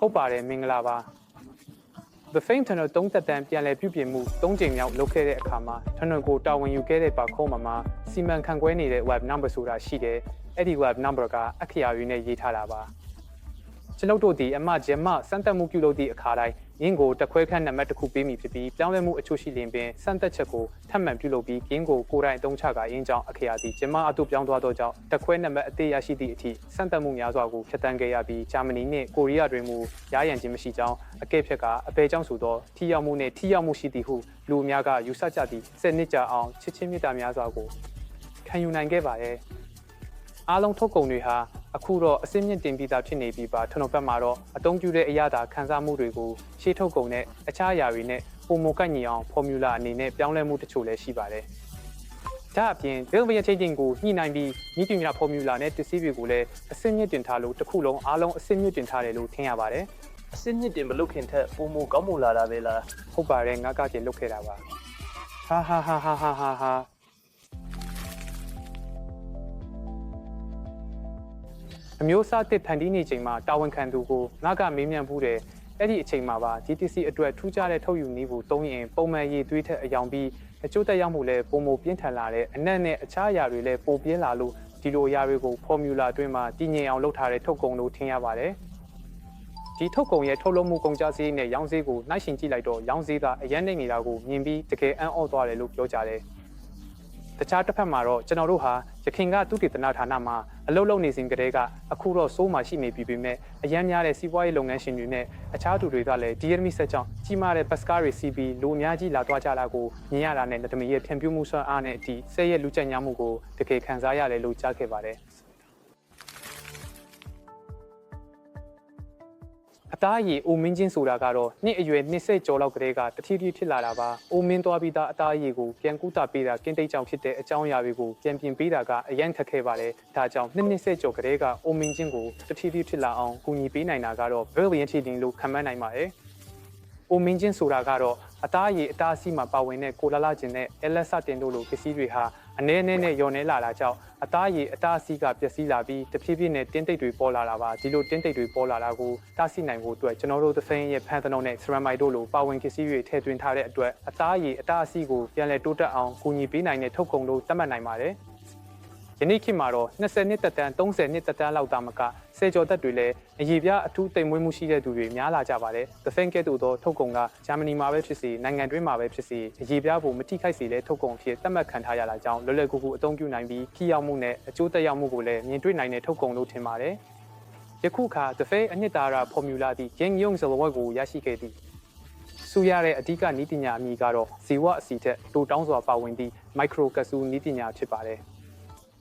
ဟုတ်ပါတယ်မင်္ဂလာပါ The Fame Tunnel 3သက်တမ်းပြန်လည်ပြုပြင်မှု3ကြိမ်မြောက်လုပ်ခဲ့တဲ့အခါမှာ Tunnel ကိုတာဝန်ယူခဲ့တဲ့ပါခုံးမှာမှာစီမံခန့်ခွဲနေတဲ့ web number ဆိုတာရှိတယ်အဲ့ဒီ web number ကအခရာတွေနဲ့ရေးထားတာပါ ကျွန်ုပ်တို့ဒီအမဂျင်မစမ်းသပ်မှုပြုလုပ်သည့်အခါတိုင်းရင်းကိုတစ်ခွဲခန့်နံပါတ်တစ်ခုပေးမိဖြစ်ပြီးပြောင်းလဲမှုအချို့ရှိလင်ပင်စမ်းသပ်ချက်ကိုထပ်မံပြုလုပ်ပြီးရင်းကိုကိုယ်တိုင်အသုံးချကာရင်းကြောင့်အခရာသည်ဂျင်မအတုပြောင်းသွားသောကြောင့်တစ်ခွဲနံပါတ်အသေးရရှိသည့်အထိစမ်းသပ်မှုများစွာကိုဖျက်ဆီးခဲ့ရပြီးဂျာမနီနှင့်ကိုရီးယားတွင်မူရရန်ခြင်းမရှိကြောင်းအကဲဖြတ်ကအပေကြောင့်ဆိုသောထိရောက်မှုနှင့်ထိရောက်မှုရှိသည်ဟုလူအများကယူဆကြသည့်စနစ်ကြအောင်ချစ်ချင်းမြတ်တာများစွာကိုခံယူနိုင်ခဲ့ပါရဲ့ အားလုံးထုတ်ကုန်တွေဟာအခုတော့အစင်းမြင့်တင်ပြီးသားဖြစ်နေပြီးပါထွန်းတော်ဘက်မှာတော့အတုံးပြတဲ့အရာသာခန်းစားမှုတွေကိုရှေ့ထုတ်ကုန်နဲ့အခြားအရာတွေနဲ့ပုံမကန့်ညီအောင်ဖော်မြူလာအနေနဲ့ပြောင်းလဲမှုတချို့လည်းရှိပါတယ်။ဒါအပြင် build via changing ကိုညှိနှိုင်းပြီးဤပညာဖော်မြူလာနဲ့တစည်းတွေကိုလည်းအစင်းမြင့်တင်ထားလို့တစ်ခုလုံးအားလုံးအစင်းမြင့်တင်ထားတယ်လို့ထင်ရပါတယ်အစစ်မြစ်တင်မလုတ်ခင်ထက်ပုံမကောင်းမွန်လာတာပဲလား။ဟုတ်ပါတယ်ငါကကြင်လုတ်ခဲ့တာပါ။ဟာဟာဟာဟာဟာဟာ အမျိုးအစားတစ်ဖန်တီးနေချိန်မှာတာဝန်ခံသူကိုငါကမေးမြန်းဘူးတယ်အဲ့ဒီအချိန်မှာပါ GTC အတွက်ထူးခြားတဲ့ထုတ်ယူနည်းကိုသုံးရင်ပုံမှန်ရည်သွေးထက်အယောင်ပြီးအကျိုးသက်ရောက်မှုလည်းပုံမပြင်းထန်လာတဲ့အနက်နဲ့အခြားအရာတွေလည်းပိုပြင်းလာလို့ဒီလိုအရာတွေကို formula အတွင်းမှာတည်ငြိမ်အောင်လုပ်ထားတဲ့ထုတ်ကုန်လို့ထင်ရပါတယ်ဒီထုတ်ကုန်ရဲ့ထုတ်လုပ်မှုကုန်ကျစရိတ်နဲ့ရောင်းစရိတ်ကိုနှိုင်းယှဉ်ကြည့်လိုက်တော့ရောင်းစရိတ်ကအရင်နေနေတာကိုမြင်ပြီးတကယ်အံ့ဩသွားတယ်လို့ပြောကြတယ် တခြားတစ်ဖက်မှာတော့ကျွန်တော်တို့ဟာရခင်ကသုတေသနဌာနမှာအလုပ်လုပ်နေစဉ်ကတည်းကအခုတော့စိုးမှရှိနေပြီပေမဲ့အရန်များတဲ့စီးပွားရေးလုပ်ငန်းရှင်တွေနဲ့အခြားသူတွေကလည်းဒီရမီဆက်ကြောင့်ကြီးမားတဲ့ဘတ်စကားတွေစီးပြီးလူအများကြီးလာသွားကြတာကိုမြင်ရတာနဲ့လက်သမီးရဲ့ဖြန့်ပြူးမှုဆွမ်းအားနဲ့အတီးဆဲရဲ့လူကြံ့ညာမှုကိုတကယ်ခံစားရတယ်လို့ကြားခဲ့ပါတယ် အသားအရည်အိုမင်းချင်းဆိုတာကတော့နှစ်အရွယ်နှစ်ဆက်ကျော်လောက်ကလေးကတတိတိဖြစ်လာတာပါ။အိုမင်းသွားပြီးသားအသားအရည်ကိုပြန်ကူတာပေးတာကင်းတိတ်ကြောင်ဖြစ်တဲ့အကြောင်းအရာတွေကိုပြန်ပြင်ပေးတာကအရန်ခက်ခဲပါတယ်။ဒါကြောင့်နှစ်နှစ်ဆက်ကျော်ကလေးကအိုမင်းချင်းကိုတတိတိဖြစ်လာအောင်ကူညီပေးနိုင်တာကတော့ brilliant healing လို့ခံမှန်းနိုင်ပါတယ်။အိုမင်းချင်းဆိုတာကတော့အသားအရည်အသားအဆီးမှာပါဝင်တဲ့ကိုလာလာကျင်နဲ့အဲလက်ဆတင်တို့လိုပစ္စည်းတွေဟာ အနေနဲ့နဲ့ညော်နေလာတာကြောင့်အသားအရည်အသားအဆီးကပျက်စီးလာပြီးတဖြည်းဖြည်းနဲ့တင်းတိတ်တွေပေါ်လာတာပါဒီလိုတင်းတိတ်တွေပေါ်လာတာကိုတားဆီးနိုင်ဖို့အတွက်ကျွန်တော်တို့သဖင်းရဲ့ဖန်သနုံနဲ့ ceramide တို့လိုပါဝင်ပစ္စည်းတွေထည့်သွင်းထားတဲ့အတွက်အသားအရည်အသားအဆီးကိုပြန်လည်တိုးတက်အောင်ကူညီပေးနိုင်တဲ့ထုတ်ကုန်လို့သတ်မှတ်နိုင်ပါတယ် ယနေ့ခေတ်မှာတော့20နှစ်သက်တမ်း30နှစ်သက်တမ်းလောက်သာမကဆယ်ကျော်သက်တွေလည်းအရေးပြအထူးတိမ်မွေးမှုရှိတဲ့သူတွေများလာကြပါတယ်။ The Fan ကဲ့သို့သောထုတ်ကုန်ကဂျာမနီမှာပဲဖြစ်စေနိုင်ငံတွင်းမှာပဲဖြစ်စေအရေးပြဖို့မထိခိုက်စေတဲ့ထုတ်ကုန်အဖြစ်သတ်မှတ်ခံထားရတာကြောင့်လွယ်လွယ်ကူကူအသုံးပြုနိုင်ပြီးခီးရောက်မှုနဲ့အကျိုးသက်ရောက်မှုကိုလည်းမြင်တွေ့နိုင်တဲ့ထုတ်ကုန်လို့ထင်ပါတယ်။ယခုအခါ The Fan အနှစ်သာရ formula သည် Yang Yong ဇလဝတ်ကိုရရှိခဲ့သည်။စူရတဲ့အဓိကနီးပညာအမည်ကတော့ဇီဝအစီထက်တိုတောင်းစွာပါဝင်သည့် micro ကဆူနီးပညာဖြစ်ပါတယ်။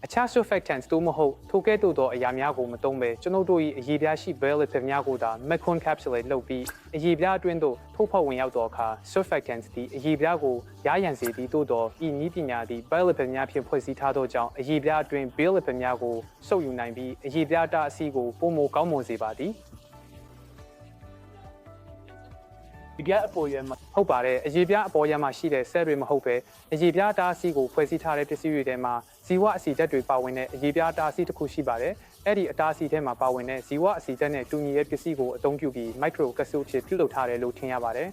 အခြား surfactants တို့မဟုတ်ထိုကဲ့သို့သောအရာများကိုမသုံးဘဲကျွန်ုပ်တို့၏အရေးပြားရှိ biolipid များကိုသာ mecon capsulate လုပ်ပြီးအရေးပြားအတွင်းသို့ထိုးဖောက်ဝင်ရောက်သောအခါ surfactants သည်အရေးပြားကိုရရန်စေသည်သို့သောဤနည်းပညာသည် biolipid များဖြင့်ဖွဲ့စည်းထားသောကြောင့်အရေးပြားအတွင်း biolipid များကိုစုပ်ယူနိုင်ပြီးအရေးပြားတာအဆီးကိုပုံမကောင်းမွန်စေပါသည်ဒီပြအပေါ်ရွယ်မှာ ဟုတ်ပါတယ်အရေးပြားအပေါ်ရမ်းမှာရှိတဲ့ cell တွေမဟုတ်ပဲအရေးပြားတားအဆီးကိုဖွဲ့စည်းထားတဲ့ပစ္စည်းတွေထဲမှာဇီဝအဆီဓာတ်တွေပါဝင်တဲ့အရေးပြားတားအဆီးတစ်ခုရှိပါတယ်အဲ့ဒီအတားအဆီးထဲမှာပါဝင်တဲ့ဇီဝအဆီဓာတ်နဲ့တူညီတဲ့ပစ္စည်းကိုအသုံးပြုပြီး micro capsule ဖြစ်ပြုလုပ်ထားတယ်လို့ထင်ရပါတယ်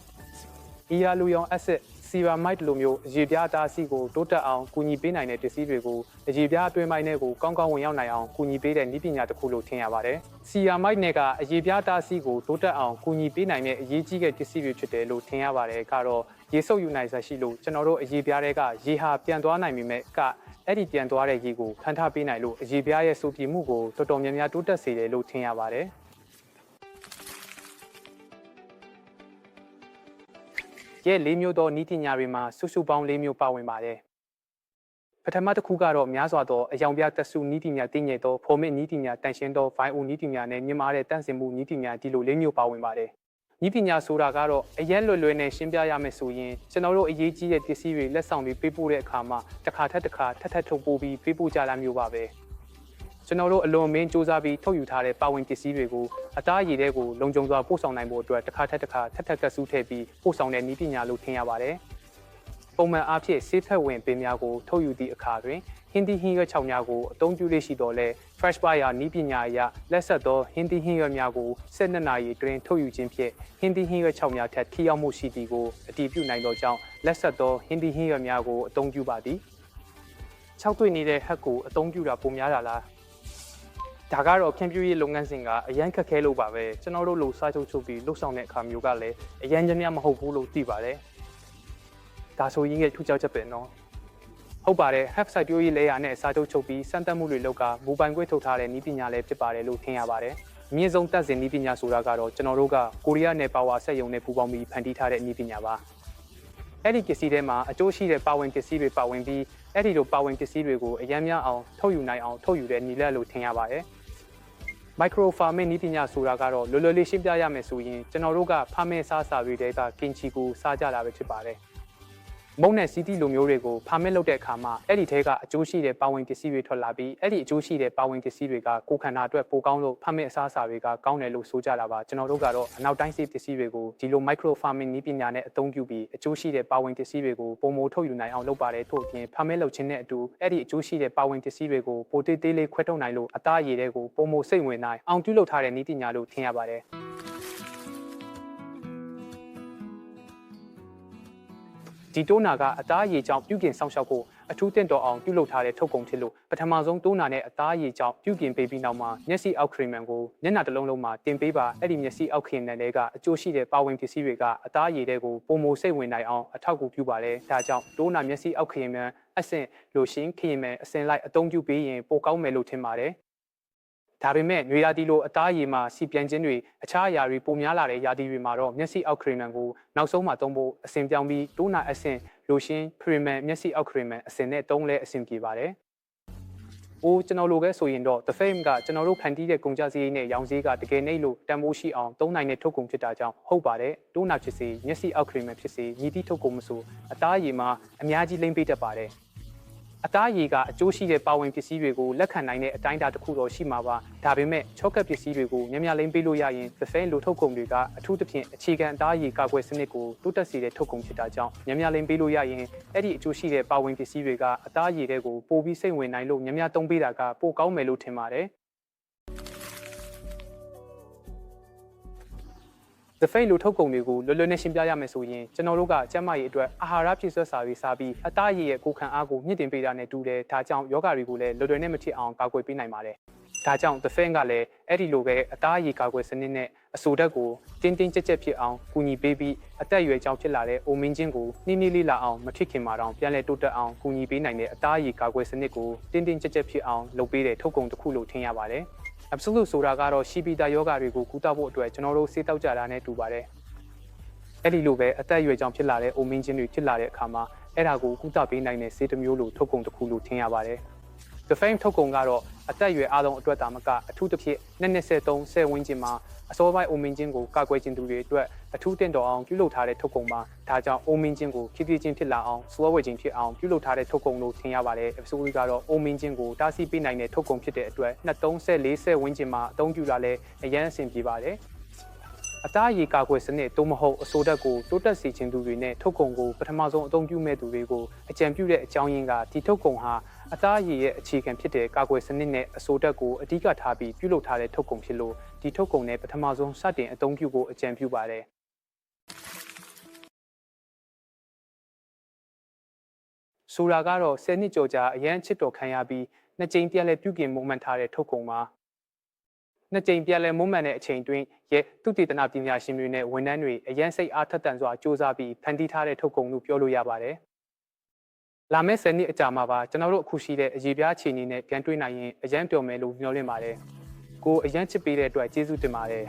hyaluronic acid ceramide လိုမျိုးအရေးပြားတားအဆီးကိုတိုးတက်အောင်ကူညီပေးနိုင်တဲ့ပစ္စည်းတွေကိုအရေးပြားအတွင်းပိုင်းထဲကိုကောင်းကောင်းဝင်ရောက်နိုင်အောင်ကူညီပေးတဲ့နည်းပညာတစ်ခုလို့ထင်ရပါတယ်။ ceramide နဲ့ကအရေးပြားတားအဆီးကိုတိုးတက်အောင်ကူညီပေးနိုင်တဲ့အရေးကြီးတဲ့ပစ္စည်းတွေဖြစ်တယ်လို့ထင်ရပါတယ်။ကတော့ရေဆုပ်ယူနိုင်ဆက်ရှိလို့ကျွန်တော်တို့အရေးပြားတွေကရေဟာပြန်သွားနိုင်ပေမဲ့ကအဲ့ဒီပြန်သွားတဲ့ရေကိုဖန်ထပေးနိုင်လို့အရေးပြားရဲ့စူပြမှုကိုတော်တော်များများတိုးတက်စေတယ်လို့ထင်ရပါတယ်။ ရဲ့၄မျိုးသောနီးပညာတွေမှာစုစုပေါင်း၄မျိုးပါဝင်ပါတယ်။ပထမတစ်ခုကတော့များစွာသောအယောင်ပြတက်စုနီးပညာတည်ငြိမ်သောဖော်မစ်နီးပညာတန်ရှင်းသော bio နီးပညာနဲ့မြင့်မားတဲ့တန့်စင်မှုနီးပညာဒီလို၄မျိုးပါဝင်ပါတယ်။နီးပညာဆိုတာကတော့အရက်လွယ်လွယ်နဲ့ရှင်းပြရမယ်ဆိုရင်ကျွန်တော်တို့အရေးကြီးတဲ့ပစ္စည်းတွေလက်ဆောင်တွေပေးပို့တဲ့အခါမှာတစ်ခါထက်တစ်ခါထပ်ထပ်ထုတ်ပို့ပြီးပေးပို့ကြတာမျိုးပါပဲ။ ကျွန်တော်တို့အလွန်မင်းစူးစမ်းပြီးထုတ်ယူထားတဲ့ပါဝင်ပစ္စည်းတွေကိုအသားရည်တဲ့ကိုလုံခြုံစွာပို့ဆောင်နိုင်ဖို့အတွက်တစ်ခါထက်တစ်ခါထပ်ထပ်ကဆူးထည့်ပြီးပို့ဆောင်တဲ့နည်းပညာလို့ထင်ရပါတယ်။ပုံမှန်အားဖြင့်ဆေးဖက်ဝင်ပင်များကိုထုတ်ယူသည့်အခါတွင်ဟဟင်းသီးဟင်းရွက်6များကိုအသုံးပြုလေ့ရှိတော်လဲ fresh buyer နီးပညာအရလက်ဆက်သောဟင်းသီးဟင်းရွက်များကို12နာရီအတွင်းထုတ်ယူခြင်းဖြင့်ဟင်းသီးဟင်းရွက်6များထက်ထိရောက်မှုရှိသည်ကိုအတည်ပြုနိုင်သောကြောင့်လက်ဆက်သောဟင်းသီးဟင်းရွက်များကိုအသုံးပြုပါသည်6တွေ့နေတဲ့ဟက်ကိုအသုံးပြုတာပုံများတာလား ဒါကတော့ခင်ပြူရေးလုပ်ငန်းစဉ်ကအရန်ခက်ခဲလို့ပါပဲကျွန်တော်တို့လိုစားချုပ်ချုပ်ပြီးလှုပ်ဆောင်တဲ့အခါမျိုးကလည်းအရန်ကြီးများမဟုတ်ဘူးလို့သိပါတယ်ဒါဆိုရင်ရဲ့ထူးခြားချက်ပဲနော်ဟုတ်ပါတယ် half site ပြိုးရေးလဲရနဲ့စာချုပ်ချုပ်ပြီးစမ်းသပ်မှုတွေလုပ်ကမူပိုင်ခွင့်ထုတ်ထားတဲ့ဤပညာလည်းဖြစ်ပါတယ်လို့ထင်ရပါတယ်။အမြင့်ဆုံးတက်စဉ်ဤပညာဆိုတာကတော့ကျွန်တော်တို့ကကိုရီးယားနယ်ပါဝါဆက်ယုံနဲ့ပူးပေါင်းပြီးဖန်တီးထားတဲ့ဤပညာပါ။အဲ့ဒီပစ္စည်းထဲမှာအကျိုးရှိတဲ့ပါဝင်ပစ္စည်းတွေပါဝင်ပြီးအဲ့ဒီလိုပါဝင်ပစ္စည်းတွေကိုအများများအောင်ထုတ်ယူနိုင်အောင်ထုတ်ယူတဲ့နည်းလမ်းလို့ထင်ရပါတယ်။ micro farming နည်းပညာဆိုတာကတော့လွယ်လွယ်လေးရှင်းပြရမယ်ဆိုရင်ကျွန်တော်တို့ကဖားမဲစားစာတွေကကင်ချီကိုစားကြတာပဲဖြစ်ပါတယ်။ မုံနဲ့စီးတီလိုမျိုးတွေကိုဖားမဲလုပ်တဲ့အခါမှာအဲ့ဒီထဲကအကျိုးရှိတဲ့ပါဝင်ပစ္စည်းတွေထွက်လာပြီးအဲ့ဒီအကျိုးရှိတဲ့ပါဝင်ပစ္စည်းတွေကကိုယ်ခန္ဓာအတွက်ပိုကောင်းလို့ဖားမဲအစားအစာတွေကကောင်းတယ်လို့ဆိုကြတာပါကျွန်တော်တို့ကတော့အနောက်တိုင်းစီးပစ္စည်းတွေကိုဒီလို micro farming နည်းပညာနဲ့အသုံးပြုပြီးအကျိုးရှိတဲ့ပါဝင်ပစ္စည်းတွေကိုပုံမိုထုတ်ယူနိုင်အောင်လုပ်ပါတယ်ထို့အပြင်ဖားမဲလုပ်ခြင်းနဲ့အတူအဲ့ဒီအကျိုးရှိတဲ့ပါဝင်ပစ္စည်းတွေကိုပိုတေးသေးလေးခွဲထုတ်နိုင်လို့အသားရည်တွေကိုပုံမိုစိတ်ဝင်နိုင်အောင်ပြုလုပ်ထားတဲ့နည်းပညာလို့ထင်ရပါတယ် ဒီတိုးနာကအသားအရည်ကြောင့်ပြုပြင်ဆောင်ရှောက်ဖို့အထူးတင့်တော်အောင်ပြုလုပ်ထားတဲ့ထုတ်ကုန်ဖြစ်လို့ပထမဆုံးတိုးနာနဲ့အသားအရည်ကြောင့်ပြုပြင်ပေးပြီးနောက်မှာမျက်စိအောက်ခရီမန်ကိုမျက်နှာတစ်လုံးလုံးမှာတင်ပေးပါအဲ့ဒီမျက်စိအောက်ခရီမန်တွေကအကျိုးရှိတဲ့ပါဝင်ပစ္စည်းတွေကအသားအရည်တွေကိုပုံမိုစိတ်ဝင်နိုင်အောင်အထောက်အကူပြုပါတယ်ဒါကြောင့်တိုးနာမျက်စိအောက်ခရီမန်အဆင့်လိုရှင်းခရီမန်အဆင့်လိုက်အသုံးပြုပေးရင်ပိုကောင်းမယ်လို့ထင်ပါတယ် ဒါပေမဲ့ရွေရာသီလိုအသားရည်မှာစီပြန်ခြင်းတွေအခြားအရာတွေပုံများလာတဲ့ရာသီတွေမှာတော့မျက်စိအောက်ခရီမန်ကိုနောက်ဆုံးမှသုံးဖို့အဆင်ပြောင်းပြီးတိုးနာအဆင့်လိုရှင်းခရီမန်မျက်စိအောက်ခရီမန်အဆင့်နဲ့သုံးလဲအဆင်ပြေပါတယ်။အိုးကျွန်တော်လိုပဲဆိုရင်တော့ The Fame ကကျွန်တော်တို့ဖန်တီးတဲ့ကုန်ကြစည်နဲ့ရောင်စည်းကတကယ်နှိပ်လို့တန်ဖိုးရှိအောင်သုံးနိုင်တဲ့ထုတ်ကုန်ဖြစ်တာကြောင့်ဟုတ်ပါတယ်။တိုးနာဖြစ်စေမျက်စိအောက်ခရီမန်ဖြစ်စေညီတိထုတ်ကုန်မဆိုအသားရည်မှာအများကြီးလိမ့်ပေးတတ်ပါတယ်။ အသားရည်ကအကျိုးရှိတဲ့ပါဝင်ပစ္စည်းတွေကိုလက်ခံနိုင်တဲ့အတိုင်းအတာတစ်ခုတော့ရှိမှာပါဒါပေမဲ့ချောကပ်ပစ္စည်းတွေကိုများများလိမ့်ပေးလို့ရရင် The Fame လိုထုတ်ကုန်တွေကအထူးသဖြင့်အခြေခံအသားရည်ကာကွယ်စနစ်ကိုတိုးတက်စေတဲ့ထုတ်ကုန်ဖြစ်တာကြောင့်များများလိမ့်ပေးလို့ရရင်အဲ့ဒီအကျိုးရှိတဲ့ပါဝင်ပစ္စည်းတွေကအသားရည်တွေကိုပိုပြီးစိတ်ဝင်နိုင်လို့များများသုံးပေးတာကပိုကောင်းမယ်လို့ထင်ပါတယ် The Fate လိုထုတ်ကုန်တွေကိုလွယ်လွယ်နဲ့ရှင်းပြရမယ်ဆိုရင်ကျွန်တော်တို့ကကျန်းမာရေးအတွက်အာဟာရပြည့်စွက်စာတွေစားပြီးအသားရည်ရဲ့ကိုယ်ခံအားကိုမြင့်တင်ပေးတာနဲ့တူတယ်ဒါကြောင့်ယောဂတွေကိုလည်းလွယ်လွယ်နဲ့မဖြစ်အောင်ကာကွယ်ပေးနိုင်ပါတယ်ဒါကြောင့် The Fate ကလည်းအဲ့ဒီလိုပဲအသားရည်ကာကွယ်စနစ်နဲ့အဆိုဓာတ်ကိုတင်းတင်းကြပ်ကြပ်ဖြစ်အောင်ကူညီပေးပြီးအသက်အရွယ်ကြောင့်ဖြစ်လာတဲ့အိုမင်းချင်းကိုနှင်းနှီးလေးလာအောင်မဖြစ်ခင်မှာတော့ပြန်လဲတိုးတက်အောင်ကူညီပေးနိုင်တဲ့အသားရည်ကာကွယ်စနစ်ကိုတင်းတင်းကြပ်ကြပ်ဖြစ်အောင်လုပ်ပေးတဲ့ထုတ်ကုန်တစ်ခုလို့ထင်ရပါတယ် absolute ဆိုတာကတော့ရှိပြီးသားယောဂတွေကိုကူတောက်ဖို့အတွက်ကျွန်တော်တို့စေးတောက်ကြတာနဲ့တူပါတယ်။အဲ့ဒီလိုပဲအသက်အရွယ်ကြောင့်ဖြစ်လာတဲ့အိုမင်းချင်းတွေဖြစ်လာတဲ့အခါမှာအဲ့ဒါကိုကူတောက်ပေးနိုင်တဲ့စေးတစ်မျိုးလိုထုတ်ကုန်တစ်ခုလို့ထင်ရပါတယ်။ The Fame ထုတ်ကုန်ကတော့အသက်အရွယ်အားလုံးအတွက်တာမကအထူးသဖြင့်နှစ်နှစ်ဆက်သုံးဆယ်ဝန်းကျင်မှာအစောပိုင်းအိုမင်းချင်းကိုကာကွယ်ခြင်းသူတွေအတွက်အထူးတင်တော်အောင်ပြုလုပ်ထားတဲ့ထုတ်ကုန်ပါဒါကြောင့်အိုမင်းချင်းကိုဖြည်းဖြည်းချင်းဖြစ်လာအောင်စွဲဝဲခြင်းဖြစ်အောင်ပြုလုပ်ထားတဲ့ထုတ်ကုန်လို့ထင်ရပါတယ်။ episode ကတော့အိုမင်းချင်းကိုတားဆီးပေးနိုင်တဲ့ထုတ်ကုန်ဖြစ်တဲ့အတွက်234ဝန်းကျင်မှာအသုံးပြုတာလည်းအရန်အဆင်ပြေပါတယ်။အသားရည်ကာကွယ်စနစ်သို့မဟုတ်အဆိုဓာတ်ကိုတိုးတက်စေခြင်းသူတွေနဲ့ထုတ်ကုန်ကိုပထမဆုံးအသုံးပြုမဲ့သူတွေကိုအကြံပြုတဲ့အကြောင်းရင်းကဒီထုတ်ကုန်ဟာ အသားရည်ရဲ့အခြေခံဖြစ်တဲ့ကာကွယ်စနစ်နဲ့အဆိုဓာတ်ကိုအဓိကထားပြီးပြုလုပ်ထားတဲ့ထုတ်ကုန်ဖြစ်လို့ဒီထုတ်ကုန်နဲ့ပထမဆုံးစတင်အသုံးပြုဖို့အကြံပြုပါတယ်ဆိုတာကတော့10နှစ်ကျော်ကြာအရန်ချစ်တော်ခံရပြီးနှစ်ကြိမ်ပြက်လက်ပြုပြင်မွမ်းမံထားတဲ့ထုတ်ကုန်ပါနှစ်ကြိမ်ပြက်လက်မွမ်းမံတဲ့အချိန်တွင်းရဲ့သူတည်တနာပညာရှင်တွေနဲ့ဝန်ထမ်းတွေအရန်စိတ်အားထက်သန်စွာစ조사ပြီးဖန်တီးထားတဲ့ထုတ်ကုန်လို့ပြောလို့ရပါတယ် လာမယ့်10နှစ်အကြာမှာပါကျွန်တော်တို့အခုရှိတဲ့အရေးပြားအခြေအနေနဲ့ပြန်တွေ့နိုင်ရင်အရန်ပျော်မယ်လို့မျှော်လင့်ပါတယ်ကိုအရန်ချစ်ပေးတဲ့အတွက်ကျေးဇူးတင်ပါတယ်